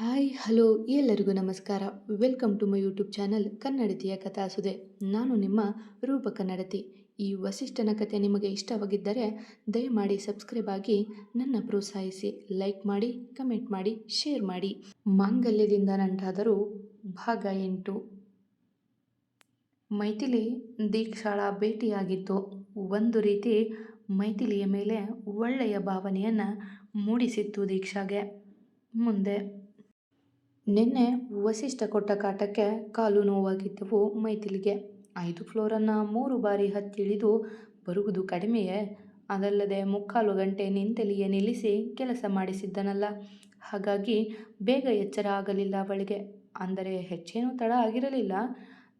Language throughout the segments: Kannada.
ಹಾಯ್, ಹಲೋ, ಎಲ್ಲರಿಗೂ ನಮಸ್ಕಾರ. Welcome to my YouTube channel ಕನ್ನಡತಿಯ ಕಥಾಸುದೆ. ನಾನು ನಿಮ್ಮ ರೂಪ ಕನ್ನಡತಿ ಈ ವಸಿಷ್ಠನ ಕಥೆ ನಿಮಗೆ ಇಷ್ಟವಾಗಿದ್ದರೆ ದಯಮಾಡಿ ಸಬ್ಸ್ಕ್ರೈಬ್ ಆಗಿ ನನ್ನ ಪ್ರೋತ್ಸಾಹಿಸಿ, ಲೈಕ್ ಮಾಡಿ, ಕಮೆಂಟ್ ಮಾಡಿ, ಶೇರ್ ಮಾಡಿ. ಮಾಂಗಲ್ಯದಿಂದ ನಂಟಾದರೂ ಭಾಗ ಎಂಟು. ಮೈಥಿಲಿ ದೀಕ್ಷಾಳ ಭೇಟಿಯಾಗಿತ್ತು ಒಂದು ರೀತಿ ಮೈಥಿಲಿಯ ಮೇಲೆ ಒಳ್ಳೆಯ ಭಾವನೆಯನ್ನು ಮೂಡಿಸಿತ್ತು ದೀಕ್ಷಾಗೆ. ಮುಂದೆ ನಿನ್ನೆ ವಸಿಷ್ಠ ಕೊಟ್ಟ ಕಾಟಕ್ಕೆ ಕಾಲು ನೋವಾಗಿದ್ದವು ಮೈಥಿಲಿಗೆ. ಐದು ಫ್ಲೋರನ್ನು ಮೂರು ಬಾರಿ ಹತ್ತಿಳಿದು ಬರುವುದು ಕಡಿಮೆಯೇ? ಅದಲ್ಲದೆ ಮುಕ್ಕಾಲು ಗಂಟೆ ನಿಂತಲಿಯೇ ನಿಲ್ಲಿಸಿ ಕೆಲಸ ಮಾಡಿಸಿದ್ದನಲ್ಲ. ಹಾಗಾಗಿ ಬೇಗ ಎಚ್ಚರ ಆಗಲಿಲ್ಲ ಅವಳಿಗೆ. ಅಂದರೆ ಹೆಚ್ಚೇನೂ ತಡ ಆಗಿರಲಿಲ್ಲ.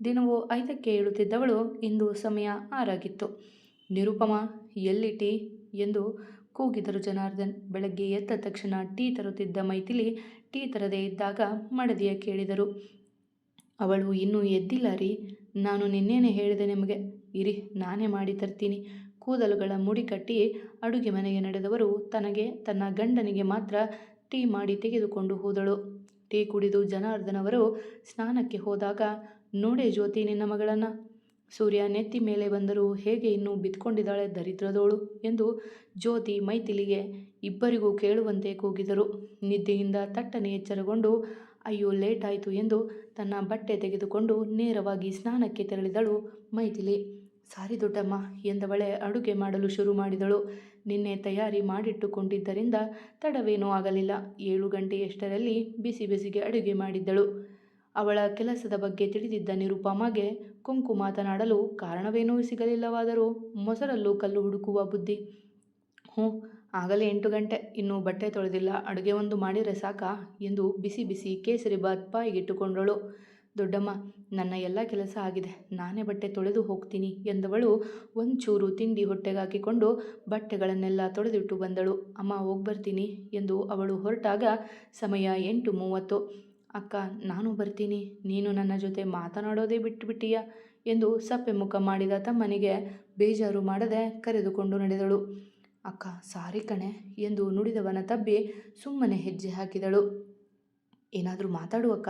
ದಿನವೂ ಐದಕ್ಕೆ ಏಳುತ್ತಿದ್ದವಳು. ಇಂದು ಸಮಯ ಆರಾಗಿತ್ತು. ನಿರುಪಮ, ಎಲ್ಲಿ ಟೀ? ಎಂದು ಕೂಗಿದರು ಜನಾರ್ದನ್. ಬೆಳಗ್ಗೆ ಎದ್ದ ತಕ್ಷಣ ಟೀ ತರುತ್ತಿದ್ದ ಮೈಥಿಲಿ ಟೀ ತರದೇ ಇದ್ದಾಗ ಮಡದಿಯ ಕೇಳಿದರು. ಅವಳು ಇನ್ನೂ ಎದ್ದಿಲ್ಲ ರೀ. ನಾನು ನಿನ್ನೇನೆ ಹೇಳಿದೆ ನಿಮಗೆ. ಇರಿ, ನಾನೇ ಮಾಡಿ ತರ್ತೀನಿ. ಕೂದಲುಗಳ ಮುಡಿ ಕಟ್ಟಿ ಅಡುಗೆ ಮನೆಗೆ ನಡೆದವರು ತನಗೆ, ತನ್ನ ಗಂಡನಿಗೆ ಮಾತ್ರ ಟೀ ಮಾಡಿ ತೆಗೆದುಕೊಂಡು ಹೋದಳು. ಟೀ ಕುಡಿದು ಜನಾರ್ದನವರು ಸ್ನಾನಕ್ಕೆ ಹೋದಾಗ, ನೋಡೆ ಜ್ಯೋತಿ ನಿನ್ನ ಮಗಳನ್ನು. ಸೂರ್ಯ ನೆತ್ತಿ ಮೇಲೆ ಬಂದರೂ ಹೇಗೆ ಇನ್ನೂ ಬಿತ್ಕೊಂಡಿದ್ದಾಳೆ ದರಿದ್ರದೋಳು ಎಂದು ಜ್ಯೋತಿ ಮೈಥಿಲಿಗೆ ಇಬ್ಬರಿಗೂ ಕೇಳುವಂತೆ ಕೂಗಿದರು. ನಿದ್ದೆಯಿಂದ ತಟ್ಟನೆ ಎಚ್ಚರಗೊಂಡು, ಅಯ್ಯೋ ಲೇಟ್ ಆಯಿತು ಎಂದು ತನ್ನ ಬಟ್ಟೆ ತೆಗೆದುಕೊಂಡು ನೇರವಾಗಿ ಸ್ನಾನಕ್ಕೆ ತೆರಳಿದಳು ಮೈಥಿಲಿ. ಸಾರಿ ದೊಡ್ಡಮ್ಮ ಎಂದವಳೆ ಅಡುಗೆ ಮಾಡಲು ಶುರು ಮಾಡಿದಳು. ನಿನ್ನೆ ತಯಾರಿ ಮಾಡಿಟ್ಟುಕೊಂಡಿದ್ದರಿಂದ ತಡವೇನೂ ಆಗಲಿಲ್ಲ. ಏಳು ಗಂಟೆಯಷ್ಟರಲ್ಲಿ ಬಿಸಿ ಬಿಸಿಗೆ ಅಡುಗೆ ಮಾಡಿದ್ದಳು. ಅವಳ ಕೆಲಸದ ಬಗ್ಗೆ ತಿಳಿದಿದ್ದ ನಿರುಪಮಾಗೆ ಕುಂಕು ಮಾತನಾಡಲು ಕಾರಣವೇನೂ ಸಿಗಲಿಲ್ಲವಾದರೂ ಮೊಸರಲ್ಲೂ ಕಲ್ಲು ಹುಡುಕುವ ಬುದ್ಧಿ. ಹ್ಞೂ, ಆಗಲೇ ಎಂಟು ಗಂಟೆ, ಇನ್ನೂ ಬಟ್ಟೆ ತೊಳೆದಿಲ್ಲ, ಅಡುಗೆ ಒಂದು ಮಾಡಿದರೆ ಸಾಕಾ ಎಂದು ಬಿಸಿ ಬಿಸಿ ಕೇಸರಿ ಬಾತ್ ಬಾಯಿಗಿಟ್ಟುಕೊಂಡಳು. ದೊಡ್ಡಮ್ಮ, ನನ್ನ ಎಲ್ಲ ಕೆಲಸ ಆಗಿದೆ, ನಾನೇ ಬಟ್ಟೆ ತೊಳೆದು ಹೋಗ್ತೀನಿ ಎಂದವಳು ಒಂಚೂರು ತಿಂಡಿ ಹೊಟ್ಟೆಗಾಕಿಕೊಂಡು ಬಟ್ಟೆಗಳನ್ನೆಲ್ಲ ತೊಳೆದಿಟ್ಟು ಬಂದಳು. ಅಮ್ಮ, ಹೋಗ್ಬರ್ತೀನಿ ಎಂದು ಅವಳು ಹೊರಟಾಗ ಸಮಯ ಎಂಟು ಮೂವತ್ತು. ಅಕ್ಕ, ನಾನು ಬರ್ತೀನಿ. ನೀನು ನನ್ನ ಜೊತೆ ಮಾತನಾಡೋದೇ ಬಿಟ್ಟುಬಿಟ್ಟೀಯ ಎಂದು ಸಪ್ಪೆ ಮುಖ ಮಾಡಿದ ತಮ್ಮನಿಗೆ ಬೇಜಾರು ಮಾಡದೆ ಕರೆದುಕೊಂಡು ನಡೆದಳು. ಅಕ್ಕ, ಸಾರಿ ಕಣೆ ಎಂದು ನುಡಿದವನ ತಬ್ಬಿ ಸುಮ್ಮನೆ ಹೆಜ್ಜೆ ಹಾಕಿದಳು. ಏನಾದರೂ ಮಾತಾಡುವಕ್ಕ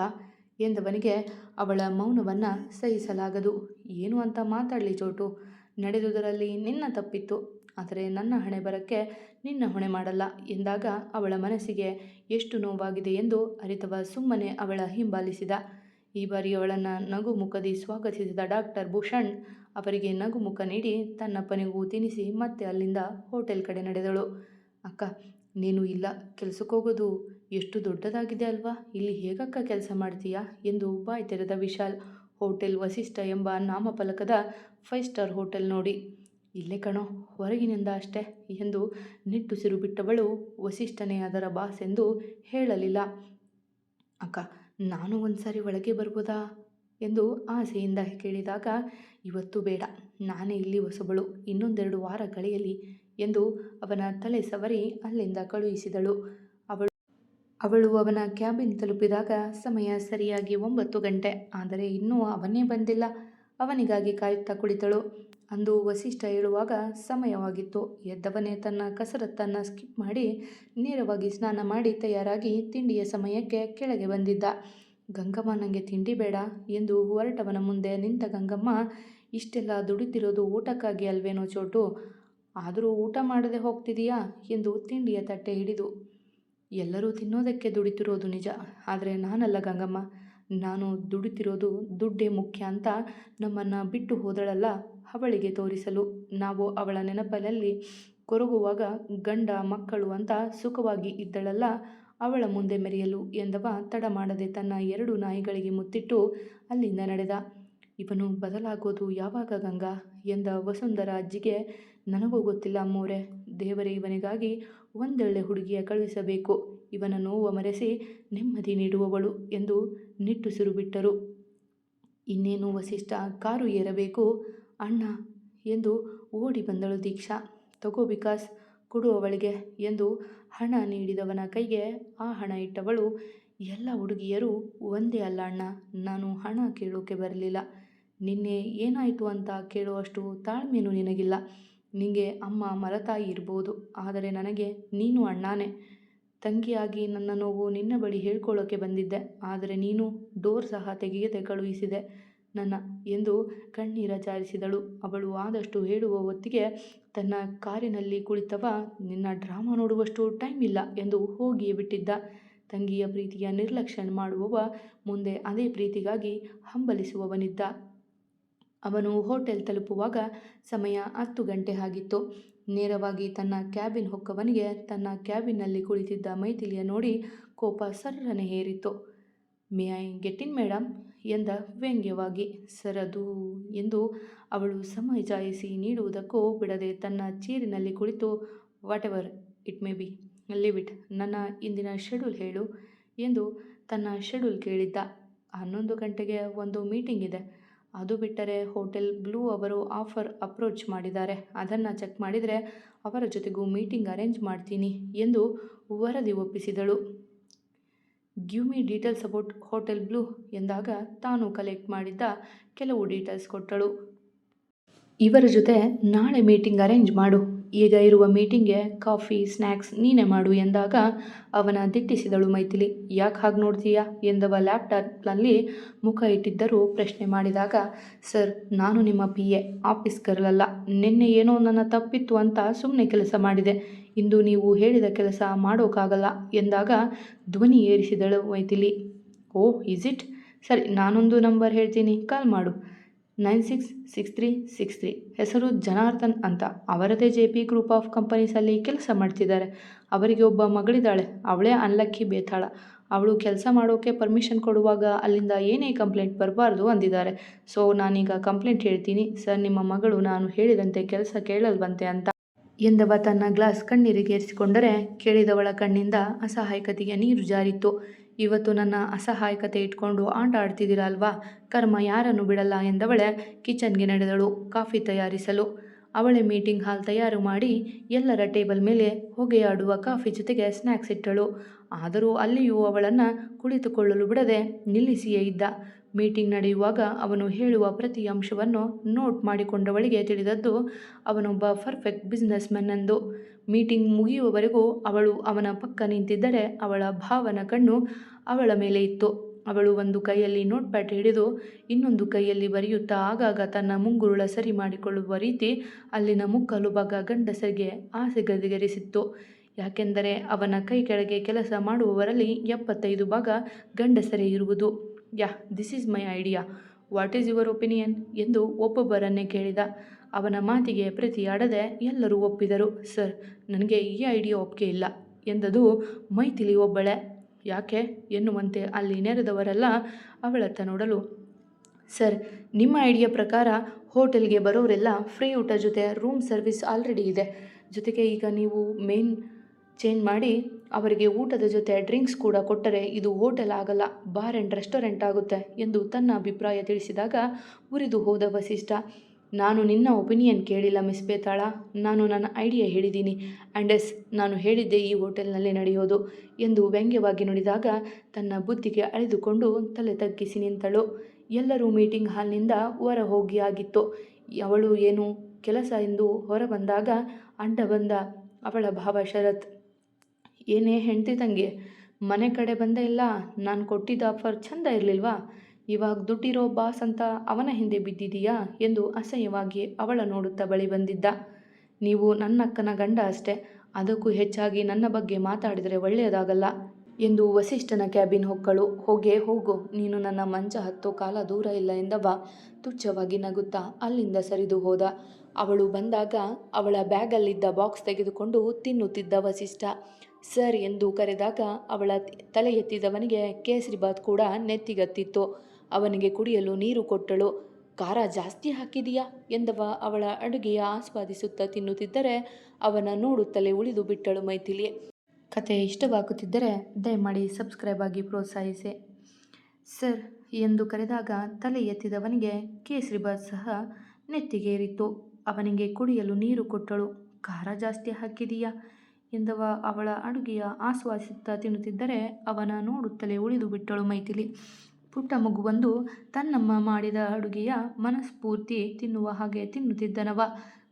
ಎಂದವನಿಗೆ ಅವಳ ಮೌನವನ್ನು ಸಹಿಸಲಾಗದು. ಏನು ಅಂತ ಮಾತಾಡಲಿ ಚೋಟು. ನಡೆದುದರಲ್ಲಿ ನಿನ್ನ ತಪ್ಪಿತ್ತು. ಆದರೆ ನನ್ನ ಹಣೆ ಬರಕ್ಕೆ ನಿನ್ನ ಹೊಣೆ ಮಾಡಲ್ಲ ಎಂದಾಗ ಅವಳ ಮನಸ್ಸಿಗೆ ಎಷ್ಟು ನೋವಾಗಿದೆ ಎಂದು ಅರಿತವ ಸುಮ್ಮನೆ ಅವಳ ಹಿಂಬಾಲಿಸಿದ. ಈ ಬಾರಿ ಅವಳನ್ನು ನಗು ಮುಖದಿ ಸ್ವಾಗತಿಸಿದ ಡಾಕ್ಟರ್ ಭೂಷಣ್ ಅವರಿಗೆ ನಗು ಮುಖ ನೀಡಿ ತನ್ನಪ್ಪನಿಗೂ ತಿನಿಸಿ ಮತ್ತೆ ಅಲ್ಲಿಂದ ಹೋಟೆಲ್ ಕಡೆ ನಡೆದಳು. ಅಕ್ಕ, ನೀನು ಇಲ್ಲ ಕೆಲಸಕ್ಕೋಗೋದು ಎಷ್ಟು ದೊಡ್ಡದಾಗಿದೆ ಅಲ್ವಾ? ಇಲ್ಲಿ ಹೇಗಕ್ಕ ಕೆಲಸ ಮಾಡ್ತೀಯಾ? ಎಂದು ಬಾಯಿ ತೆರೆದ ವಿಶಾಲ್. ಹೋಟೆಲ್ ವಸಿಷ್ಠ ಎಂಬ ನಾಮಫಲಕದ ಫೈವ್ ಸ್ಟಾರ್ ಹೋಟೆಲ್ ನೋಡಿ. ಇಲ್ಲೇ ಕಣೋ, ಹೊರಗಿನಿಂದ ಅಷ್ಟೇ ಎಂದು ನಿಟ್ಟುಸಿರು ಬಿಟ್ಟವಳು ವಸಿಷ್ಠನೇ ಅದರ ಬಾಸ್ ಎಂದು ಹೇಳಲಿಲ್ಲ. ಅಕ್ಕ, ನಾನು ಒಂದು ಸಾರಿ ಒಳಗೆ ಬರ್ಬೋದಾ ಎಂದು ಆಸೆಯಿಂದ ಕೇಳಿದಾಗ, ಇವತ್ತು ಬೇಡ, ನಾನೇ ಇಲ್ಲಿ ಹೊಸಬಳು, ಇನ್ನೊಂದೆರಡು ವಾರ ಕಳೆಯಲಿ ಎಂದು ಅವನ ತಲೆ ಸವರಿ ಅಲ್ಲಿಂದ ಕಳುಹಿಸಿದಳು. ಅವಳು ಅವಳು ಅವನ ಕ್ಯಾಬಿನ್ ತಲುಪಿದಾಗ ಸಮಯ ಸರಿಯಾಗಿ ಒಂಬತ್ತು ಗಂಟೆ, ಆದರೆ ಇನ್ನೂ ಅವನೇ ಬಂದಿಲ್ಲ. ಅವನಿಗಾಗಿ ಕಾಯುತ್ತಾ ಕುಳಿತಳು. ಅಂದು ವಸಿಷ್ಠ ಹೇಳುವಾಗ ಸಮಯವಾಗಿತ್ತು. ಎದ್ದವನೇ ತನ್ನ ಕಸರತ್ತನ್ನು ಸ್ಕಿಪ್ ಮಾಡಿ ನೇರವಾಗಿ ಸ್ನಾನ ಮಾಡಿ ತಯಾರಾಗಿ ತಿಂಡಿಯ ಸಮಯಕ್ಕೆ ಕೆಳಗೆ ಬಂದಿದ್ದ. ಗಂಗಮ್ಮ ನನಗೆ ತಿಂಡಿ ಬೇಡ ಎಂದು ಹೊರಟವನ ಮುಂದೆ ನಿಂತ ಗಂಗಮ್ಮ, ಇಷ್ಟೆಲ್ಲ ದುಡಿತಿರೋದು ಊಟಕ್ಕಾಗಿ ಅಲ್ವೇನೋ ಚೋಟು? ಆದರೂ ಊಟ ಮಾಡದೆ ಹೋಗ್ತಿದೀಯಾ? ಎಂದು ತಿಂಡಿಯ ತಟ್ಟೆ ಹಿಡಿದು, ಎಲ್ಲರೂ ತಿನ್ನೋದಕ್ಕೆ ದುಡಿತಿರೋದು ನಿಜ, ಆದರೆ ನಾನಲ್ಲ ಗಂಗಮ್ಮ. ನಾನು ದುಡಿತಿರೋದು ದುಡ್ಡೇ ಮುಖ್ಯ ಅಂತ ನಮ್ಮನ್ನು ಬಿಟ್ಟು ಹೋದಳಲ್ಲ, ಅವಳಿಗೆ ತೋರಿಸಲು. ನಾವು ಅವಳ ನೆನಪಲ್ಲಿ ಕೊರಗುವಾಗ ಗಂಡ, ಮಕ್ಕಳು ಅಂತ ಸುಖವಾಗಿ ಇದ್ದಳಲ್ಲ, ಅವಳ ಮುಂದೆ ಮೆರೆಯಲು ಎಂದವ ತಡ ಮಾಡದೆ ತನ್ನ ಎರಡು ನಾಯಿಗಳಿಗೆ ಮುತ್ತಿಟ್ಟು ಅಲ್ಲಿಂದ ನಡೆದ. ಇವನು ಬದಲಾಗೋದು ಯಾವಾಗ ಗಂಗಾ? ಎಂದ ವಸುಂಧರ ಅಜ್ಜಿಗೆ. ನನಗೂ ಗೊತ್ತಿಲ್ಲ ಮೋರೆ, ದೇವರೇ ಇವನಿಗಾಗಿ ಒಂದೊಳ್ಳೆ ಹುಡುಗಿಯ ಕಳುಹಿಸಬೇಕು. ಇವನ ನೋವು ಮರೆಸಿ ನೆಮ್ಮದಿ ನೀಡುವವಳು ಎಂದು ನಿಟ್ಟುಸಿರು ಬಿಟ್ಟರು. ಇನ್ನೇನು ವಸಿಷ್ಠ ಕಾರು ಏರಬೇಕು? ಅಣ್ಣ ಎಂದು ಓಡಿ ಬಂದಳು ದೀಕ್ಷಾ. ತಗೋ ವಿಕಾಸ್ ಕೊಡು ಅವಳಿಗೆ ಎಂದು ಹಣ ನೀಡಿದವನ ಕೈಗೆ ಆ ಹಣ ಇಟ್ಟವಳು. ಎಲ್ಲ ಹುಡುಗಿಯರು ಒಂದೇ ಅಲ್ಲ ಅಣ್ಣ, ನಾನು ಹಣ ಕೇಳೋಕೆ ಬರಲಿಲ್ಲ. ನಿನ್ನೆ ಏನಾಯಿತು ಅಂತ ಕೇಳುವಷ್ಟು ತಾಳ್ಮೆಯೂ ನಿನಗಿಲ್ಲ. ನಿನಗೆ ಅಮ್ಮ ಮರತಾಯಿ ಇರ್ಬೋದು, ಆದರೆ ನನಗೆ ನೀನು ಅಣ್ಣನೇ. ತಂಗಿಯಾಗಿ ನನ್ನ ನೋವು ನಿನ್ನ ಬಳಿ ಹೇಳ್ಕೊಳ್ಳೋಕೆ ಬಂದಿದ್ದೆ. ಆದರೆ ನೀನು ಡೋರ್ ಸಹ ತೆಗೆಯದೆ ಕಳುಹಿಸಿದೆ ನನ್ನ ಎಂದು ಕಣ್ಣೀರ ಜಾರಿಸಿದಳು ಅವಳು ಆದಷ್ಟು ಹೇಳುವ ಹೊತ್ತಿಗೆ ತನ್ನ ಕಾರಿನಲ್ಲಿ ಕುಳಿತವ, ನಿನ್ನ ಡ್ರಾಮಾ ನೋಡುವಷ್ಟು ಟೈಮ್ ಇಲ್ಲ ಎಂದು ಹೋಗಿಯೇ ಬಿಟ್ಟಿದ್ದ. ತಂಗಿಯ ಪ್ರೀತಿಯ ನಿರ್ಲಕ್ಷ್ಯ ಮಾಡುವವ ಮುಂದೆ ಅದೇ ಪ್ರೀತಿಗಾಗಿ ಹಂಬಲಿಸುವವನಿದ್ದ. ಅವನು ಹೋಟೆಲ್ ತಲುಪುವಾಗ ಸಮಯ ಹತ್ತು ಗಂಟೆ ಆಗಿತ್ತು. ನೇರವಾಗಿ ತನ್ನ ಕ್ಯಾಬಿನ್ ಹೊಕ್ಕವನಿಗೆ ತನ್ನ ಕ್ಯಾಬಿನ್ನಲ್ಲಿ ಕುಳಿತಿದ್ದ ಮೈಥಿಲಿಯ ನೋಡಿ ಕೋಪ ಸರ್ರನೆ ಹೇರಿತು may I get in madam ಎಂದ ವ್ಯಂಗ್ಯವಾಗಿ. ಸರದು, ಎಂದು ಅವಳು ಸಮಜಾಯಿಸಿ ನೀಡುವುದಕ್ಕೂ ಬಿಡದೆ ತನ್ನ ಚೀರಿನಲ್ಲಿ ಕುಳಿತು whatever it may be, leave it, ನನ್ನ ಇಂದಿನ ಶೆಡ್ಯೂಲ್ ಹೇಳು, ಎಂದು ತನ್ನ ಶೆಡ್ಯೂಲ್ ಕೇಳಿದ್ದ. ಹನ್ನೊಂದು ಗಂಟೆಗೆ ಒಂದು ಮೀಟಿಂಗ್ ಇದೆ. ಅದು ಬಿಟ್ಟರೆ ಹೋಟೆಲ್ ಬ್ಲೂ ಅವರು ಆಫರ್ ಅಪ್ರೋಚ್ ಮಾಡಿದ್ದಾರೆ. ಅದನ್ನು ಚೆಕ್ ಮಾಡಿದರೆ ಅವರ ಜೊತೆಗೂ ಮೀಟಿಂಗ್ ಅರೇಂಜ್ ಮಾಡ್ತೀನಿ ಎಂದು ವರದಿ ಒಪ್ಪಿಸಿದಳು. Give me details about hotel blue ಎಂದಾಗ ತಾನು ಕಲೆಕ್ಟ್ ಮಾಡಿದ್ದ ಕೆಲವು ಡೀಟೇಲ್ಸ್ ಕೊಟ್ಟಳು. ಇವರ ಜೊತೆ ನಾಳೆ ಮೀಟಿಂಗ್ ಅರೇಂಜ್ ಮಾಡು. ಈಗ ಇರುವ ಮೀಟಿಂಗ್ಗೆ ಕಾಫಿ ಸ್ನ್ಯಾಕ್ಸ್ ನೀನೆ ಮಾಡು ಎಂದಾಗ ಅವನ ದಿಟ್ಟಿಸಿದಳು ಮೈಥಿಲಿ. ಯಾಕೆ ಹಾಗೆ ನೋಡ್ತೀಯಾ? ಎಂದವ ಲ್ಯಾಪ್ಟಾಪ್ನಲ್ಲಿ ಮುಖ ಇಟ್ಟಿದ್ದರೂ ಪ್ರಶ್ನೆ ಮಾಡಿದಾಗ, ಸರ್, ನಾನು ನಿಮ್ಮ ಪಿ. ಎ. ಆಫೀಸ್ ಕರಲಲ್ಲ. ನಿನ್ನೆ ಏನೋ ನನ್ನ ತಪ್ಪಿತ್ತು ಅಂತ ಸುಮ್ಮನೆ ಕೆಲಸ ಮಾಡಿದೆ. ಇಂದು ನೀವು ಹೇಳಿದ ಕೆಲಸ ಮಾಡೋಕ್ಕಾಗಲ್ಲ ಎಂದಾಗ ಧ್ವನಿ ಏರಿಸಿದಳು ಮೈಥಿಲಿ. Oh is it? ಸರಿ, ನಾನೊಂದು ನಂಬರ್ ಹೇಳ್ತೀನಿ. ಕಾಲ್ ಮಾಡು. Nine six six three six three. ಹೆಸರು ಜನಾರ್ದನ್ ಅಂತ. ಅವರದೇ ಜೆ ಪಿ ಗ್ರೂಪ್ ಆಫ್ ಕಂಪನೀಸಲ್ಲಿ ಕೆಲಸ ಮಾಡ್ತಿದ್ದಾರೆ. ಅವರಿಗೆ ಒಬ್ಬ ಮಗಳಿದ್ದಾಳೆ. ಅವಳೇ ಅನ್ಲಕ್ಕಿ ಬೇತಾಳ. ಅವಳು ಕೆಲಸ ಮಾಡೋಕ್ಕೆ ಪರ್ಮಿಷನ್ ಕೊಡುವಾಗ ಅಲ್ಲಿಂದ ಏನೇ ಕಂಪ್ಲೇಂಟ್ ಬರಬಾರ್ದು ಅಂದಿದ್ದಾರೆ. ಸೊ ನಾನೀಗ ಕಂಪ್ಲೇಂಟ್ ಹೇಳ್ತೀನಿ. ಸರ್ ನಿಮ್ಮ ಮಗಳು ನಾನು ಹೇಳಿದಂತೆ ಕೆಲಸ ಕೇಳಲ್ವಂತೆ ಅಂತ. ಎಂದವ ತನ್ನ ಗ್ಲಾಸ್ ಕಣ್ಣೀರಿಗೇರಿಸಿಕೊಂಡರೆ ಕೇಳಿದವಳ ಕಣ್ಣಿಂದ ಅಸಹಾಯಕತೆಗೆ ನೀರು ಜಾರಿತ್ತು. ಇವತ್ತು ನನ್ನ ಅಸಹಾಯಕತೆ ಇಟ್ಕೊಂಡು ಆಟ ಆಡ್ತಿದ್ದೀರಾ ಅಲ್ವಾ ಕರ್ಮ ಯಾರನ್ನು ಬಿಡಲ್ಲ ಎಂದವಳೆ ಕಿಚನ್ಗೆ ನಡೆದಳು ಕಾಫಿ ತಯಾರಿಸಲು. ಅವಳೆ ಮೀಟಿಂಗ್ ಹಾಲ್ ತಯಾರು ಮಾಡಿ ಎಲ್ಲರ ಟೇಬಲ್ ಮೇಲೆ ಹೊಗೆಯಾಡುವ ಕಾಫಿ ಜೊತೆಗೆ ಸ್ನ್ಯಾಕ್ಸ್ ಇಟ್ಟಳು. ಆದರೂ ಅಲ್ಲಿಯೂ ಅವಳನ್ನು ಕುಳಿತುಕೊಳ್ಳಲು ಬಿಡದೆ ನಿಲ್ಲಿಸಿಯೇ ಇದ್ದ. ಮೀಟಿಂಗ್ ನಡೆಯುವಾಗ ಅವನು ಹೇಳುವ ಪ್ರತಿ ಅಂಶವನ್ನು ನೋಟ್ ಮಾಡಿಕೊಂಡವಳಿಗೆ ತಿಳಿದದ್ದು ಅವನೊಬ್ಬ ಪರ್ಫೆಕ್ಟ್ ಬಿಸ್ನೆಸ್ ಮ್ಯಾನ್ ಎಂದು. ಮೀಟಿಂಗ್ ಮುಗಿಯುವವರೆಗೂ ಅವಳು ಅವನ ಪಕ್ಕ ನಿಂತಿದ್ದರೆ ಅವಳ ಭಾವನ ಕಣ್ಣು ಅವಳ ಮೇಲೆ ಇತ್ತು. ಅವಳು ಒಂದು ಕೈಯಲ್ಲಿ ನೋಟ್ ಹಿಡಿದು ಇನ್ನೊಂದು ಕೈಯಲ್ಲಿ ಬರೆಯುತ್ತಾ ಆಗಾಗ ತನ್ನ ಮುಂಗುರುಳ ಸರಿ ಮಾಡಿಕೊಳ್ಳುವ ರೀತಿ ಅಲ್ಲಿನ ಮುಕ್ಕಲು ಭಾಗ ಗಂಡಸರಿಗೆ ಆಸೆ ಗದಿಗರಿಸಿತ್ತು. ಯಾಕೆಂದರೆ ಅವನ ಕೈ ಕೆಳಗೆ ಕೆಲಸ ಮಾಡುವವರಲ್ಲಿ ಎಪ್ಪತ್ತೈದು ಭಾಗ ಗಂಡಸರೇ ಇರುವುದು. Yeah this is my idea what is your opinion ಎಂದು ಒಬ್ಬೊಬ್ಬರನ್ನೇ ಕೇಳಿದ. ಅವನ ಮಾತಿಗೆ ಪ್ರತಿಯಾಡದೆ ಎಲ್ಲರೂ ಒಪ್ಪಿದರು. ಸರ್, ನನಗೆ ಈ ಐಡಿಯಾ ಒಪ್ಪಿಗೆ ಇಲ್ಲ ಎಂದದು ಮೈಥಿಲಿ ಒಬ್ಬಳೆ. ಯಾಕೆ ಎನ್ನುವಂತೆ ಅಲ್ಲಿ ನೆರೆದವರೆಲ್ಲ ಅವಳತ್ತ ನೋಡಲು. ಸರ್, ನಿಮ್ಮ ಐಡಿಯಾ ಪ್ರಕಾರ ಹೋಟೆಲ್ಗೆ ಬರೋರೆಲ್ಲ ಫ್ರೀ ಊಟ ಜೊತೆ ರೂಮ್ ಸರ್ವಿಸ್ ಆಲ್ರೆಡಿ ಇದೆ. ಜೊತೆಗೆ ಈಗ ನೀವು ಮೇನ್ ಚೇಂಜ್ ಮಾಡಿ ಅವರಿಗೆ ಊಟದ ಜೊತೆ ಡ್ರಿಂಕ್ಸ್ ಕೂಡ ಕೊಟ್ಟರೆ ಇದು ಹೋಟೆಲ್ ಆಗಲ್ಲ, ಬಾರ್ ಆ್ಯಂಡ್ ರೆಸ್ಟೋರೆಂಟ್ ಆಗುತ್ತೆ ಎಂದು ತನ್ನ ಅಭಿಪ್ರಾಯ ತಿಳಿಸಿದಾಗ ಉರಿದು ಹೋದ ವಸಿಷ್ಠ ನಾನು ನಿನ್ನ ಒಪಿನಿಯನ್ ಕೇಳಿಲ್ಲ ಮಿಸ್ ಬೇತಾಳ. ನಾನು ನನ್ನ ಐಡಿಯಾ ಹೇಳಿದ್ದೀನಿ ಆ್ಯಂಡ್ ಎಸ್ ನಾನು ಹೇಳಿದ್ದೆ ಈ ಹೋಟೆಲ್ನಲ್ಲಿ ನಡೆಯೋದು ಎಂದು ವ್ಯಂಗ್ಯವಾಗಿ ನುಡಿದಾಗ ತನ್ನ ಬುದ್ಧಿಗೆ ಅಳೆದುಕೊಂಡು ತಲೆ ತಗ್ಗಿಸಿ ನಿಂತಳು. ಎಲ್ಲರೂ ಮೀಟಿಂಗ್ ಹಾಲ್ನಿಂದ ಹೊರ ಹೋಗಿ ಆಗಿತ್ತು. ಅವಳು ಏನು ಕೆಲಸ ಎಂದು ಹೊರ ಬಂದಾಗ ಅಡ್ಡ ಬಂದ ಅವಳ ಭಾವ ಶರತ್. ಏನೇ ಹೆಂಡ್ತಿ ತಂಗಿ, ಮನೆ ಕಡೆ ಬಂದೇ ಇಲ್ಲ. ನಾನು ಕೊಟ್ಟಿದ್ದ ಆಫರ್ ಚಂದ ಇರಲಿಲ್ವಾ? ಇವಾಗ ದುಡ್ಡಿರೋ ಬಾಸ್ ಅಂತ ಅವನ ಹಿಂದೆ ಬಿದ್ದಿದೀಯಾ ಎಂದು ಅಸಹ್ಯವಾಗಿ ಅವಳ ನೋಡುತ್ತಾ ಬಳಿ ಬಂದಿದ್ದ. ನೀವು ನನ್ನಕ್ಕನ ಗಂಡ ಅಷ್ಟೇ, ಅದಕ್ಕೂ ಹೆಚ್ಚಾಗಿ ನನ್ನ ಬಗ್ಗೆ ಮಾತಾಡಿದರೆ ಒಳ್ಳೆಯದಾಗಲ್ಲ ಎಂದು ವಸಿಷ್ಠನ ಕ್ಯಾಬಿನ್ ಹೊಕ್ಕಳು. ಹೋಗೆ ಹೋಗು, ನೀನು ನನ್ನ ಮಂಚ ಹತ್ತೋ ಕಾಲ ದೂರ ಇಲ್ಲ ಎಂದವ. ತುಚ್ಛವಾಗಿ ನಗುತ್ತಾ ಅಲ್ಲಿಂದ ಸರಿದು ಹೋದ. ಅವಳು ಬಂದಾಗ ಅವಳ ಬ್ಯಾಗಲ್ಲಿದ್ದ ಬಾಕ್ಸ್ ತೆಗೆದುಕೊಂಡು ತಿನ್ನುತ್ತಿದ್ದ ವಸಿಷ್ಠ. ಸರ್ ಎಂದು ಕರೆದಾಗ ಅವಳ ತಲೆ ಎತ್ತಿದವನಿಗೆ ಕೇಸರಿಬಾತ್ ಕೂಡ ನೆತ್ತಿಗತ್ತಿತ್ತು. ಅವನಿಗೆ ಕುಡಿಯಲು ನೀರು ಕೊಟ್ಟಳು. ಖಾರ ಜಾಸ್ತಿ ಹಾಕಿದೀಯಾ? ಎಂದವ ಅವಳ ಅಡುಗೆಯ ಆಸ್ವಾದಿಸುತ್ತಾ ತಿನ್ನುತ್ತಿದ್ದರೆ ಅವನ ನೋಡುತ್ತಲೇ ಉಳಿದು ಬಿಟ್ಟಳು ಮೈಥಿಲಿ. ಕತೆ ಇಷ್ಟವಾಗುತ್ತಿದ್ದರೆ ದಯಮಾಡಿ ಸಬ್ಸ್ಕ್ರೈಬ್ ಆಗಿ ಪ್ರೋತ್ಸಾಹಿಸಿ. ಸರ್, ಎಂದು ಕರೆದಾಗ ತಲೆ ಎತ್ತಿದವನಿಗೆ ಕೇಸರಿಬಾತ್ ಸಹ ನೆತ್ತಿಗೇರಿತು ಅವನಿಗೆ ಕುಡಿಯಲು ನೀರು ಕೊಟ್ಟಳು. ಖಾರ ಜಾಸ್ತಿ ಹಾಕಿದೀಯಾ? ಎಂದವ ಅವಳ ಅಡುಗೆಯ ಆಸ್ವಾದಿಸುತ್ತಾ ತಿನ್ನುತ್ತಿದ್ದರೆ ಅವನ ನೋಡುತ್ತಲೇ ಉಳಿದು ಬಿಟ್ಟಳು ಮೈಥಿಲಿ. ಪುಟ್ಟ ಮಗುವೊಂದು ತನ್ನಮ್ಮ ಮಾಡಿದ ಅಡುಗೆಯ ಮನಸ್ಫೂರ್ತಿ ತಿನ್ನುವ ಹಾಗೆ ತಿನ್ನುತ್ತಿದ್ದನವ.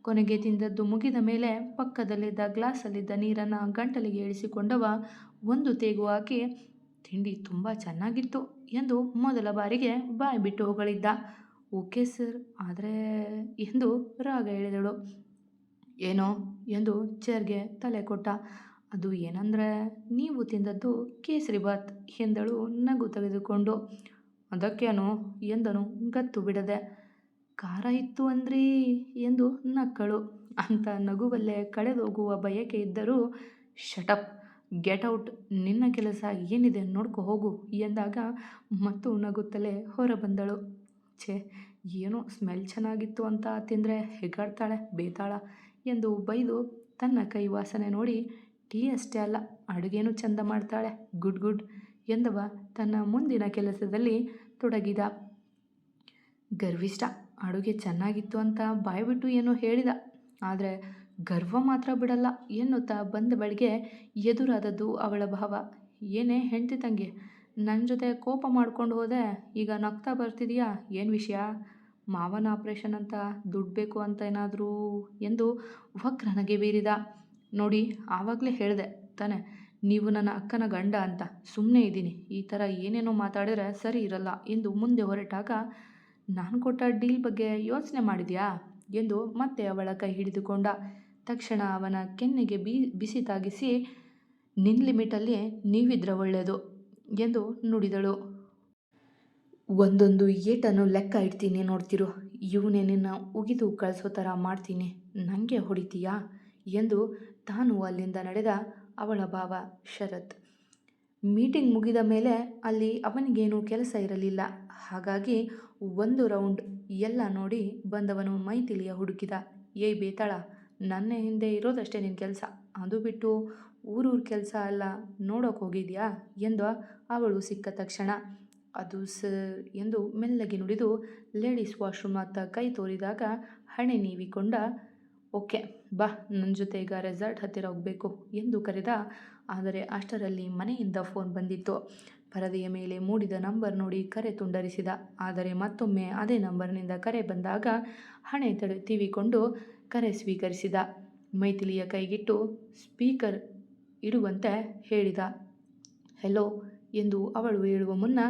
ಕೊನೆಗೆ ತಿಂದದ್ದು ಮುಗಿದ ಮೇಲೆ ಪಕ್ಕದಲ್ಲಿದ್ದ ಗ್ಲಾಸಲ್ಲಿದ್ದ ನೀರನ್ನು ಗಂಟಲಿಗೆ ಇಳಿಸಿಕೊಂಡವ. ಒಂದು ತೇಗು ಹಾಕಿ, ತಿಂಡಿ ತುಂಬ ಚೆನ್ನಾಗಿತ್ತು ಎಂದು ಮೊದಲ ಬಾರಿಗೆ ಬಾಯಿ ಬಿಟ್ಟು ಹೊಗಳಿದ್ದ. ಓಕೆ ಸರ್, ಆದರೆ ಎಂದು ರಾಗ ಹೇಳಿದಳು. ಏನೋ ಎಂದು ಚೇರ್ಗೆ ತಲೆ ಕೊಟ್ಟ. ಅದು ಏನಂದರೆ, ನೀವು ತಿಂದದ್ದು ಕೇಸರಿ ಬಾತ್ ಎಂದಳು ನಗು ತೆಗೆದುಕೊಂಡು. ಅದಕ್ಕೇನು? ಎಂದನು ಗತ್ತು ಬಿಡದೆ. ಖಾರ ಇತ್ತು ಅಂದ್ರಿ? ಎಂದು ನಕ್ಕಳು. ಅಂತ ನಗುವಲ್ಲೇ ಕಳೆದೋಗುವ ಬಯಕೆ ಇದ್ದರೂ ಶಟಪ್ ಗೆಟ್ ಔಟ್ ನಿನ್ನ ಕೆಲಸ ಏನಿದೆ ನೋಡ್ಕೊ ಹೋಗು ಎಂದಾಗ ಮತ್ತು ನಗುತ್ತಲೇ ಹೊರಬಂದಳು. ಛೇ, ಏನೋ ಸ್ಮೆಲ್ ಚೆನ್ನಾಗಿತ್ತು ಅಂತ ತಿಂದರೆ ಹೆಗ್ಗಾಡ್ತಾಳೆ, ಬೇತಾಳ ಎಂದು ಬೈದು ತನ್ನ ಕೈ ವಾಸನೆ ನೋಡಿ ಟೀ ಅಷ್ಟೇ ಅಲ್ಲ, ಅಡುಗೆನೂ ಚಂದ ಮಾಡ್ತಾಳೆ. ಗುಡ್ ಗುಡ್ ಎಂದವ ತನ್ನ ಮುಂದಿನ ಕೆಲಸದಲ್ಲಿ ತೊಡಗಿದ. ಗರ್ವಿಷ್ಠ, ಅಡುಗೆ ಚೆನ್ನಾಗಿತ್ತು ಅಂತ ಬಾಯ್ಬಿಟ್ಟು ಏನೋ ಹೇಳಿದ. ಆದರೆ ಗರ್ವ ಮಾತ್ರ ಬಿಡಲ್ಲ ಎನ್ನುತ್ತಾ ಬಂದ ಬಳಿಗೆ ಎದುರಾದದ್ದು ಅವಳ ಭಾವ. ಏನೇ ಹೆಂಡತಿ ತಂಗಿ ನನ್ನ ಜೊತೆ ಕೋಪ ಮಾಡ್ಕೊಂಡು ಹೋದೆ, ಈಗ ನಗ್ತಾ ಬರ್ತಿದೀಯಾ? ಏನು ವಿಷಯ? ಮಾವನ ಆಪ್ರೇಷನ್ ಅಂತ ದುಡ್ಡು ಬೇಕು ಅಂತ ಏನಾದರೂ ಎಂದು ವಕ್ರನಗೆ ಬೀರಿದ. ನೋಡಿ, ಆವಾಗಲೇ ಹೇಳಿದೆ, ತಾನೆ, ನೀವು ನನ್ನ ಅಕ್ಕನ ಗಂಡ ಅಂತ ಸುಮ್ಮನೆ ಇದ್ದೀನಿ. ಈ ಥರ ಏನೇನೋ ಮಾತಾಡಿದ್ರೆ ಸರಿ ಇರಲ್ಲ ಎಂದು ಮುಂದೆ ಹೊರಟಾಗ, ನಾನು ಕೊಟ್ಟ ಡೀಲ್ ಬಗ್ಗೆ ಯೋಚನೆ ಮಾಡಿದ್ಯಾ? ಎಂದು ಮತ್ತೆ ಅವಳ ಕೈ ಹಿಡಿದುಕೊಂಡ ತಕ್ಷಣ ಅವನ ಕೆನ್ನೆಗೆ ಬಿ, ಬಿಸಿ ತಾಗಿಸಿ ನಿನ್ನ ಲಿಮಿಟಲ್ಲಿ ನೀವಿದ್ರೆ ಒಳ್ಳೆಯದು ಎಂದು ನುಡಿದಳು. ಒಂದೊಂದು ಏಟನ್ನು ಲೆಕ್ಕ ಇಡ್ತೀನಿ ನೋಡ್ತಿರು. ಇವನೇ ನಿನ್ನ ಉಗಿದು ಕಳಿಸೋ ಥರ ಮಾಡ್ತೀನಿ. ನನಗೆ ಹೊಡಿತೀಯಾ? ಎಂದು ತಾನು ಅಲ್ಲಿಂದ ನಡೆದ ಅವಳ ಭಾವ ಶರತ್. ಮೀಟಿಂಗ್ ಮುಗಿದ ಮೇಲೆ ಅಲ್ಲಿ ಅವನಿಗೇನು ಕೆಲಸ ಇರಲಿಲ್ಲ. ಹಾಗಾಗಿ ಒಂದು ರೌಂಡ್ ಎಲ್ಲ ನೋಡಿ ಬಂದವನು ಮೈತಿಲಿಯ ಹುಡುಕಿದ, ಏಯ್ ಬೇತಾಳ, ನನ್ನ ಹಿಂದೆ ಇರೋದಷ್ಟೇ ನಿನ್ನ ಕೆಲಸ. ಅದು ಬಿಟ್ಟು ಊರೂರ ಕೆಲಸ ಎಲ್ಲ ನೋಡೋಕೆ ಹೋಗಿದ್ಯಾ? ಎಂದು ಅವಳು ಸಿಕ್ಕ ತಕ್ಷಣ. ಅದು ಸ ಎಂದು ಮೆಲ್ಲಗೆ ನುಡಿದು, ಲೇಡೀಸ್ ವಾಶ್ರೂಮ್ ಅತ್ತ ಕೈ ತೋರಿದಾಗ ಹಣೆ ನೀವಿಕೊಂಡ ಓಕೆ, ಬಾ ನನ್ನ ಜೊತೆ ಈಗ ರೆಸಾರ್ಟ್ ಹತ್ತಿರ ಹೋಗಬೇಕು ಎಂದು ಕರೆದ. ಆದರೆ ಅಷ್ಟರಲ್ಲಿ ಮನೆಯಿಂದ ಫೋನ್ ಬಂದಿತ್ತು. ಪರದೆಯ ಮೇಲೆ ಮೂಡಿದ ನಂಬರ್ ನೋಡಿ ಕರೆ ತುಂಡರಿಸಿದ. ಆದರೆ ಮತ್ತೊಮ್ಮೆ ಅದೇ ನಂಬರ್ನಿಂದ ಕರೆ ಬಂದಾಗ ಹಣೆ ತಡೆ ತಿವಿಕೊಂಡು ಕರೆ ಸ್ವೀಕರಿಸಿದ. ಮೈಥಿಲಿಯ ಕೈಗಿಟ್ಟು ಸ್ಪೀಕರ್ ಇಡುವಂತೆ ಹೇಳಿದ. ಹೆಲೋ ಎಂದು ಅವಳು ಹೇಳುವ ಮುನ್ನ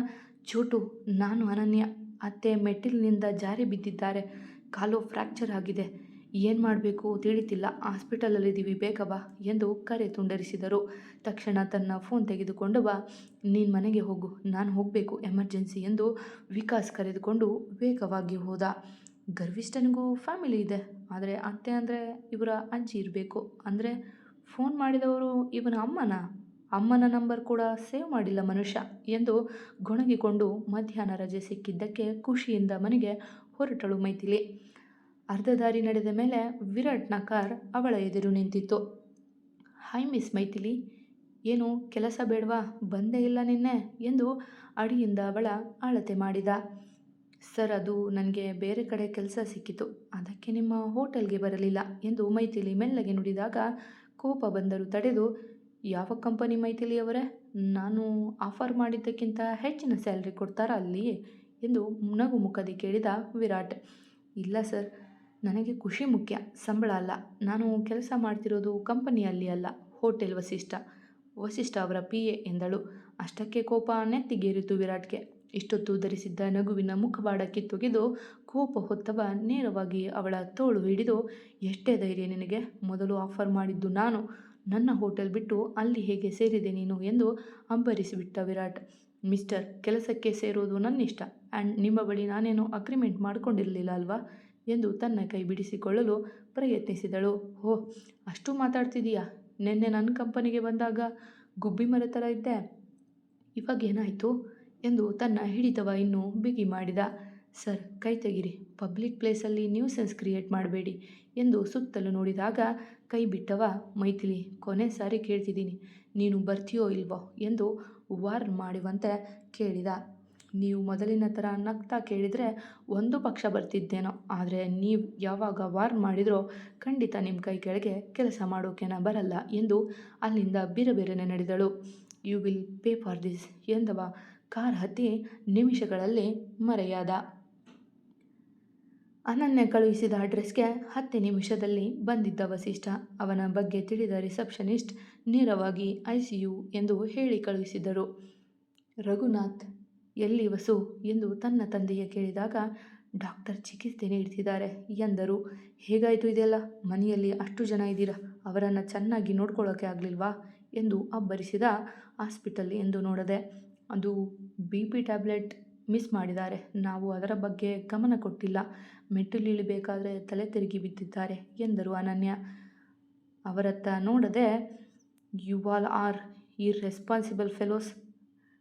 ಚೋಟು ನಾನು ಅನನ್ಯ. ಅತ್ತೆ ಮೆಟ್ಟಿಲಿನಿಂದ ಜಾರಿ ಬಿದ್ದಿದ್ದಾರೆ. ಕಾಲು ಫ್ರ್ಯಾಕ್ಚರ್ ಆಗಿದೆ. ಏನು ಮಾಡಬೇಕು ತಿಳಿತಿಲ್ಲ. ಹಾಸ್ಪಿಟಲಲ್ಲಿದ್ದೀವಿ, ಬೇಗ ಬಾ ಎಂದು ಕರೆ ತುಂಡರಿಸಿದರು. ತಕ್ಷಣ ತನ್ನ ಫೋನ್ ತೆಗೆದುಕೊಂಡು, ಬಾ, ನೀನು ಮನೆಗೆ ಹೋಗು, ನಾನು ಹೋಗಬೇಕು, ಎಮರ್ಜೆನ್ಸಿ ಎಂದು ವಿಕಾಸ್ ಕರೆದುಕೊಂಡು ವೇಗವಾಗಿ ಹೋದ. ಗರ್ವಿಷ್ಠನಿಗೂ ಫ್ಯಾಮಿಲಿ ಇದೆ, ಆದರೆ ಅತ್ತೆ ಅಂದರೆ ಇವರ ಅಜ್ಜಿ ಇರಬೇಕು. ಅಂದರೆ ಫೋನ್ ಮಾಡಿದವರು ಇವನ ಅಮ್ಮನ? ಅಮ್ಮನ ನಂಬರ್ ಕೂಡ ಸೇವ್ ಮಾಡಿಲ್ಲ ಮನುಷ್ಯ ಎಂದು ಗೊಣಗಿಕೊಂಡು ಮಧ್ಯಾಹ್ನ ರಜೆ ಸಿಕ್ಕಿದ್ದಕ್ಕೆ ಖುಷಿಯಿಂದ ಮನೆಗೆ ಹೊರಟಳು ಮೈಥಿಲಿ. ಅರ್ಧ ದಾರಿ ನಡೆದ ಮೇಲೆ ವಿರಾಟ್ನ ಕಾರ್ ಅವಳ ಎದುರು ನಿಂತಿತ್ತು. ಹಾಯ್ ಮಿಸ್ ಮೈಥಿಲಿ, ಏನು ಕೆಲಸ ಬೇಡವಾ? ಬಂದೇ ಇಲ್ಲ ನಿನ್ನೆ, ಎಂದು ಅಡಿಯಿಂದ ಅವಳ ಅಳತೆ ಮಾಡಿದ. ಸರ್, ಅದು ನನಗೆ ಬೇರೆ ಕಡೆ ಕೆಲಸ ಸಿಕ್ಕಿತು. ಅದಕ್ಕೆ ನಿಮ್ಮ ಹೋಟೆಲ್ಗೆ ಬರಲಿಲ್ಲ, ಎಂದು ಮೈಥಿಲಿ ಮೆಲ್ಲಗೆ ನುಡಿದಾಗ ಕೋಪ ಬಂದರೂ ತಡೆದು, ಯಾವ ಕಂಪನಿ ಮೈಥಿಲಿಯವರೇ ನಾನು ಆಫರ್ ಮಾಡಿದ್ದಕ್ಕಿಂತ ಹೆಚ್ಚಿನ ಸ್ಯಾಲ್ರಿ ಕೊಡ್ತಾರಾ ಅಲ್ಲಿ? ಎಂದು ನಗು ಮುಖದಿ ಕೇಳಿದ ವಿರಾಟ್. ಇಲ್ಲ ಸರ್ ನನಗೆ ಖುಷಿ ಮುಖ್ಯ. ಸಂಬಳ ಅಲ್ಲ. ನಾನು ಕೆಲಸ ಮಾಡ್ತಿರೋದು ಕಂಪನಿಯಲ್ಲಿ ಅಲ್ಲ, ಹೋಟೆಲ್ ವಸಿಷ್ಠ. ವಸಿಷ್ಠ ಅವರ ಪಿ ಎ ಎಂದಳು. ಅಷ್ಟಕ್ಕೆ ಕೋಪ ನೆತ್ತಿಗೇರಿತು ವಿರಾಟ್ಗೆ. ಇಷ್ಟೊತ್ತು ಧರಿಸಿದ್ದ ನಗುವಿನ ಮುಖವಾಡ ಕಿತ್ತೊಗೆದು ಕೋಪ ಹೊತ್ತವ ನೇರವಾಗಿ ಅವಳ ತೋಳು ಹಿಡಿದು, ಎಷ್ಟೇ ಧೈರ್ಯ ನಿನಗೆ. ಮೊದಲು ಆಫರ್ ಮಾಡಿದ್ದು ನಾನು. ನನ್ನ ಹೋಟೆಲ್ ಬಿಟ್ಟು ಅಲ್ಲಿ ಹೇಗೆ ಸೇರಿದೆ ನೀನು? ಎಂದು ಅಂಬರಿಸಿಬಿಟ್ಟ ವಿರಾಟ್. ಮಿಸ್ಟರ್, ಕೆಲಸಕ್ಕೆ ಸೇರೋದು ನನ್ನಿಷ್ಟ. ಆ್ಯಂಡ್ ನಿಮ್ಮ ಬಳಿ ನಾನೇನು ಅಗ್ರಿಮೆಂಟ್ ಮಾಡಿಕೊಂಡಿರಲಿಲ್ಲ ಅಲ್ವಾ? ಎಂದು ತನ್ನ ಕೈ ಬಿಡಿಸಿಕೊಳ್ಳಲು ಪ್ರಯತ್ನಿಸಿದಳು. ಹೋ ಅಷ್ಟು ಮಾತಾಡ್ತಿದೀಯಾ? ನಿನ್ನೆ ನನ್ನ ಕಂಪನಿಗೆ ಬಂದಾಗ ಗುಬ್ಬಿ ಮರ ಥರ ಇದ್ದೆ ಇವಾಗ ಏನಾಯಿತು? ಎಂದು ತನ್ನ ಹಿಡಿತವ ಇನ್ನೂ ಬಿಗಿ ಮಾಡಿದ. ಸರ್, ಕೈ ತೆಗಿರಿ. ಪಬ್ಲಿಕ್ ಪ್ಲೇಸಲ್ಲಿ ನ್ಯೂಸೆನ್ಸ್ ಕ್ರಿಯೇಟ್ ಮಾಡಬೇಡಿ ಎಂದು ಸುತ್ತಲೂ ನೋಡಿದಾಗ ಕೈ ಬಿಟ್ಟವ, ಮೈಥಿಲಿ, ಕೊನೆ ಸಾರಿ ಕೇಳ್ತಿದ್ದೀನಿ. ನೀನು ಬರ್ತೀಯೋ ಇಲ್ವೋ? ಎಂದು ವಾರ್ನ್ ಮಾಡುವಂತೆ ಕೇಳಿದ. ನೀವು ಮೊದಲಿನ ಥರ ನಗ್ತಾ ಕೇಳಿದರೆ ಒಂದು ಪಕ್ಷ ಬರ್ತಿದ್ದೇನೋ, ಆದರೆ ನೀವು ಯಾವಾಗ ವಾರ್ ಮಾಡಿದ್ರೋ ಖಂಡಿತ ನಿಮ್ಮ ಕೈ ಕೆಳಗೆ ಕೆಲಸ ಮಾಡೋಕೆನ ಬರಲ್ಲ ಎಂದು ಅಲ್ಲಿಂದ ಬಿರಬೇರೆನೆ ನಡೆದಳು. You will pay for this ಎಂದವ car ಹತ್ತಿ ನಿಮಿಷಗಳಲ್ಲಿ ಮರೆಯಾದ. ಅನನ್ಯ ಕಳುಹಿಸಿದ ಅಡ್ರೆಸ್ಗೆ ಹತ್ತು ನಿಮಿಷದಲ್ಲಿ ಬಂದಿದ್ದ ವಸಿಷ್ಠ, ಅವನ ಬಗ್ಗೆ ತಿಳಿದ ರಿಸೆಪ್ಷನಿಸ್ಟ್ ನೇರವಾಗಿ ಐ ಸಿ ಯು ಎಂದು ಹೇಳಿ ಕಳುಹಿಸಿದರು ರಘುನಾಥ್ ಎಲ್ಲಿ ವಸು ಎಂದು ತನ್ನ ತಂದೆಯ ಕೇಳಿದಾಗ, ಡಾಕ್ಟರ್ ಚಿಕಿತ್ಸೆ ನೀಡ್ತಿದ್ದಾರೆ ಎಂದರು. ಹೇಗಾಯಿತು ಇದೆಲ್ಲ? ಮನೆಯಲ್ಲಿ ಅಷ್ಟು ಜನ ಇದ್ದೀರಾ? ಅವರನ್ನು ಚೆನ್ನಾಗಿ ನೋಡ್ಕೊಳ್ಳೋಕೆ ಆಗಲಿಲ್ವಾ? ಎಂದು ಅಬ್ಬರಿಸಿದ ಹಾಸ್ಪಿಟಲ್ ಎಂದು ನೋಡದೆ, ಅದು ಬಿ ಪಿ ಟ್ಯಾಬ್ಲೆಟ್ ಮಿಸ್ ಮಾಡಿದ್ದಾರೆ. ನಾವು ಅದರ ಬಗ್ಗೆ ಗಮನ ಕೊಟ್ಟಿಲ್ಲ. ಮೆಟ್ಟಿಲು ಇಳಿಬೇಕಾದ್ರೆ ತಲೆ ತಿರುಗಿ ಬಿದ್ದಿದ್ದಾರೆ ಎಂದರು ಅನನ್ಯ. ಅವರತ್ತ ನೋಡದೆ, you all are irresponsible fellows.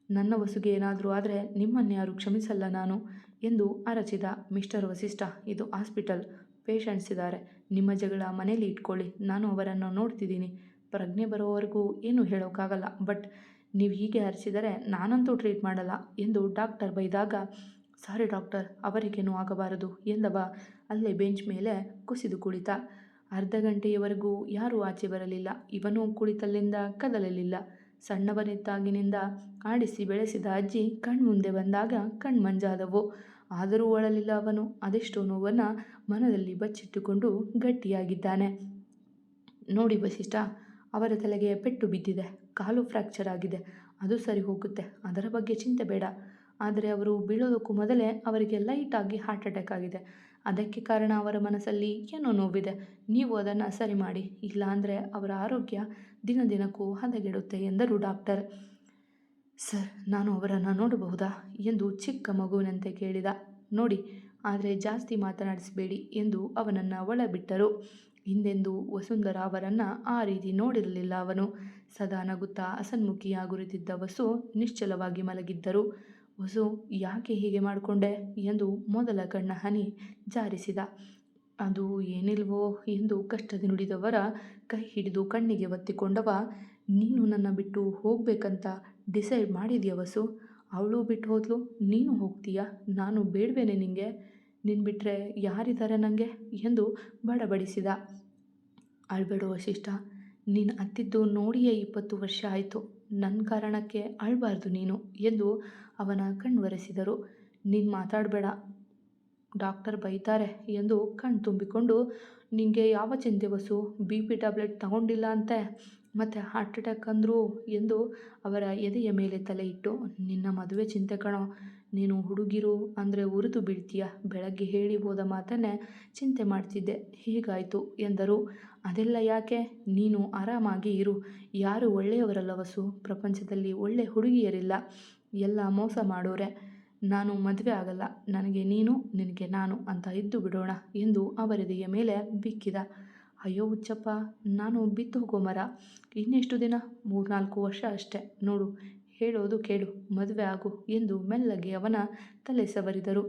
ನನ್ನ ವಸುಗೆ ಏನಾದರೂ ಆದರೆ ನಿಮ್ಮನ್ಯಾರು ಕ್ಷಮಿಸಲ್ಲ ನಾನು ಎಂದು ಅರಚಿದ ಮಿಸ್ಟರ್ ವಸಿಷ್ಠ. ಇದು ಹಾಸ್ಪಿಟಲ್. ಪೇಷಂಟ್ಸ್ ಇದ್ದಾರೆ. ನಿಮ್ಮ ಜಗಳ ಮನೇಲಿ ಇಟ್ಕೊಳ್ಳಿ. ನಾನು ಅವರನ್ನು ನೋಡ್ತಿದ್ದೀನಿ. ಪ್ರಜ್ಞೆ ಬರೋವರೆಗೂ ಏನೂ ಹೇಳೋಕ್ಕಾಗಲ್ಲ. ಬಟ್ ನೀವು ಹೀಗೆ ಹರಿಸಿದರೆ ನಾನಂತೂ ಟ್ರೀಟ್ ಮಾಡಲ್ಲ ಎಂದು ಡಾಕ್ಟರ್ ಬೈದಾಗ, ಸಾರಿ ಡಾಕ್ಟರ್ ಅವರಿಗೇನು ಆಗಬಾರದು ಎಂದವ. ಅಲ್ಲೇ ಬೆಂಚ್ ಮೇಲೆ ಕುಸಿದು ಕುಳಿತ. ಅರ್ಧ ಗಂಟೆಯವರೆಗೂ ಯಾರೂ ಆಚೆ ಬರಲಿಲ್ಲ. ಇವನು ಕುಳಿತಲ್ಲಿಂದ ಕದಲಲಿಲ್ಲ. ಸಣ್ಣವನಿದ್ದಾಗಿನಿಂದ ಆಡಿಸಿ ಬೆಳೆಸಿದ ಅಜ್ಜಿ ಕಣ್ಮುಂದೆ ಬಂದಾಗ ಕಣ್ಮಂಜಾದವು. ಆದರೂ ಒಳಲಿಲ್ಲ ಅವನು. ಅದೆಷ್ಟೋ ನೋವನ್ನು ಮನದಲ್ಲಿ ಬಚ್ಚಿಟ್ಟುಕೊಂಡು ಗಟ್ಟಿಯಾಗಿದ್ದಾನೆ. ನೋಡಿ ವಸಿಷ್ಠ, ಅವರ ತಲೆಗೆ ಪೆಟ್ಟು ಬಿದ್ದಿದೆ. ಕಾಲು ಫ್ರ್ಯಾಕ್ಚರ್ ಆಗಿದೆ. ಅದು ಸರಿ ಹೋಗುತ್ತೆ. ಅದರ ಬಗ್ಗೆ ಚಿಂತೆ ಬೇಡ. ಆದರೆ ಅವರು ಬೀಳೋದಕ್ಕೂ ಮೊದಲೇ ಅವರಿಗೆ ಲೈಟಾಗಿ ಹಾರ್ಟ್ ಅಟ್ಯಾಕ್ ಆಗಿದೆ. ಅದಕ್ಕೆ ಕಾರಣ ಅವರ ಮನಸ್ಸಲ್ಲಿ ಏನೋ ನೋವಿದೆ. ನೀವು ಅದನ್ನು ಸರಿ ಮಾಡಿ, ಇಲ್ಲಾಂದರೆ ಅವರ ಆರೋಗ್ಯ ದಿನ ದಿನಕ್ಕೂ ಹದಗೆಡುತ್ತೆ ಎಂದರು ಡಾಕ್ಟರ್. ಸರ್, ನಾನು ಅವರನ್ನು ನೋಡಬಹುದಾ ಎಂದು ಚಿಕ್ಕ ಮಗುವಿನಂತೆ ಕೇಳಿದ. ನೋಡಿ, ಆದರೆ ಜಾಸ್ತಿ ಮಾತನಾಡಿಸಬೇಡಿ ಎಂದು ಅವನನ್ನು ಒಳಬಿಟ್ಟರು. ಹಿಂದೆಂದೂ ವಸುಂಧರ ಅವರನ್ನು ಆ ರೀತಿ ನೋಡಿರಲಿಲ್ಲ ಅವನು. ಸದಾ ನಗುತ್ತಾ ಅಸನ್ಮುಖಿಯಾಗುತ್ತಿದ್ದ ವಸು ನಿಶ್ಚಲವಾಗಿ ಮಲಗಿದ್ದರು. ವಸು ಯಾಕೆ ಹೀಗೆ ಮಾಡಿಕೊಂಡೆ ಎಂದು ಮೊದಲ ಕಣ್ಣ ಹನಿ ಜಾರಿಸಿದ. ಅದು ಏನಿಲ್ವೋ ಎಂದು ಕಷ್ಟದ ನುಡಿದವರ ಕೈ ಹಿಡಿದು ಕಣ್ಣಿಗೆ ಒತ್ತಿಕೊಂಡವ, ನೀನು ನನ್ನ ಬಿಟ್ಟು ಹೋಗಬೇಕಂತ ಡಿಸೈಡ್ ಮಾಡಿದೆಯ ವಸು? ಅವಳು ಬಿಟ್ಟು ಹೋದ್ಲು, ನೀನು ಹೋಗ್ತೀಯಾ? ನಾನು ಬೇಡವೇನೆ ನಿನಗೆ ನಿನ್ನ ಬಿಟ್ಟರೆ ಯಾರಿದ್ದಾರೆ ನನಗೆ ಎಂದು ಬಡಬಡಿಸಿದ. ಅಳ್ಬೇಡ ವಶಿಷ್ಠ ನೀನು ಅತ್ತಿದ್ದು ನೋಡಿಯೇ ಇಪ್ಪತ್ತು ವರ್ಷ ಆಯಿತು. ನನ್ನ ಕಾರಣಕ್ಕೆ ಅಳಬಾರ್ದು ನೀನು ಎಂದು ಅವನ ಕಣ್ವರೆಸಿದರು ನೀನು ಮಾತಾಡಬೇಡ, ಡಾಕ್ಟರ್ ಬೈತಾರೆ ಎಂದು ಕಣ್ ತುಂಬಿಕೊಂಡು ನಿನಗೆ ಯಾವ ಚಿಂತೆ ವಸು? ಬಿ ಪಿ ಟ್ಯಾಬ್ಲೆಟ್ ತಗೊಂಡಿಲ್ಲ ಅಂತೆ, ಮತ್ತು ಹಾರ್ಟ್ ಅಟ್ಯಾಕ್ ಅಂದರು ಎಂದು ಅವರ ಎದೆಯ ಮೇಲೆ ತಲೆ ಇಟ್ಟು, ನಿನ್ನ ಮದುವೆ ಚಿಂತೆ ಕಣೋ ನೀನು ಹುಡುಗಿರು ಅಂದರೆ ಉರಿದು ಬೀಳ್ತೀಯ ಬೆಳಗ್ಗೆ ಹೇಳಿ ಹೋದ ಮಾತನ್ನೇ ಚಿಂತೆ ಮಾಡ್ತಿದ್ದೆ. ಹೀಗಾಯಿತು ಎಂದರು. ಅದೆಲ್ಲ ಯಾಕೆ? ನೀನು ಆರಾಮಾಗಿ ಇರು. ಯಾರು ಒಳ್ಳೆಯವರಲ್ಲ ವಸು? ಪ್ರಪಂಚದಲ್ಲಿ ಒಳ್ಳೆ ಹುಡುಗಿಯರಿಲ್ಲ. ಎಲ್ಲ ಮೋಸ ಮಾಡೋರೆ. ನಾನು ಮದುವೆ ಆಗಲ್ಲ. ನನಗೆ ನೀನು, ನಿನಗೆ ನಾನು ಅಂತ ಇದ್ದು ಬಿಡೋಣ ಎಂದು ಅವರೆದೆಯ ಮೇಲೆ ಬಿಕ್ಕಿದ. ಅಯ್ಯೋ ಹುಚ್ಚಪ್ಪ, ನಾನು ಬಿತ್ತು ಹೋಗೋ ಮರ. ಇನ್ನೆಷ್ಟು ದಿನ? ಮೂರ್ನಾಲ್ಕು ವರ್ಷ ಅಷ್ಟೆ. ನೋಡು ಹೇಳೋದು ಕೇಳು, ಮದುವೆ ಆಗು ಎಂದು ಮೆಲ್ಲಗೆ ಅವನ ತಲೆ ಸವರಿದರು.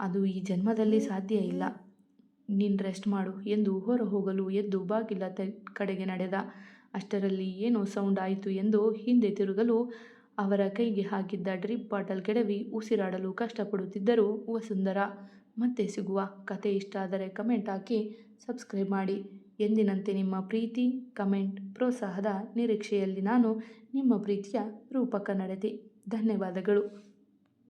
ಅದು ಈ ಜನ್ಮದಲ್ಲಿ ಸಾಧ್ಯ ಇಲ್ಲ. ನೀನು ರೆಸ್ಟ್ ಮಾಡು ಎಂದು ಹೊರ ಹೋಗಲು ಎದ್ದು ಬಾಗಿಲ ಕಡೆಗೆ ನಡೆದ. ಅಷ್ಟರಲ್ಲಿ ಏನೋ ಸೌಂಡ್ ಆಯಿತು ಎಂದು ಹಿಂದೆ ತಿರುಗಲು ಅವರ ಕೈಗೆ ಹಾಕಿದ್ದ ಡ್ರಿಪ್ ಬಾಟಲ್ ಕೆಡವಿ ಉಸಿರಾಡಲು ಕಷ್ಟಪಡುತ್ತಿದ್ದರು ವಸುಂಧರ. ಮತ್ತೆ ಸಿಗುವ ಕತೆ ಇಷ್ಟ ಆದರೆ ಕಮೆಂಟ್ ಹಾಕಿ ಸಬ್ಸ್ಕ್ರೈಬ್ ಮಾಡಿ. ಎಂದಿನಂತೆ ನಿಮ್ಮ ಪ್ರೀತಿ ಕಮೆಂಟ್ ಪ್ರೋತ್ಸಾಹದ ನಿರೀಕ್ಷೆಯಲ್ಲಿ ನಾನು ನಿಮ್ಮ ಪ್ರೀತಿಯ ರೂಪಕ ನಡೆದೆ. ಧನ್ಯವಾದಗಳು.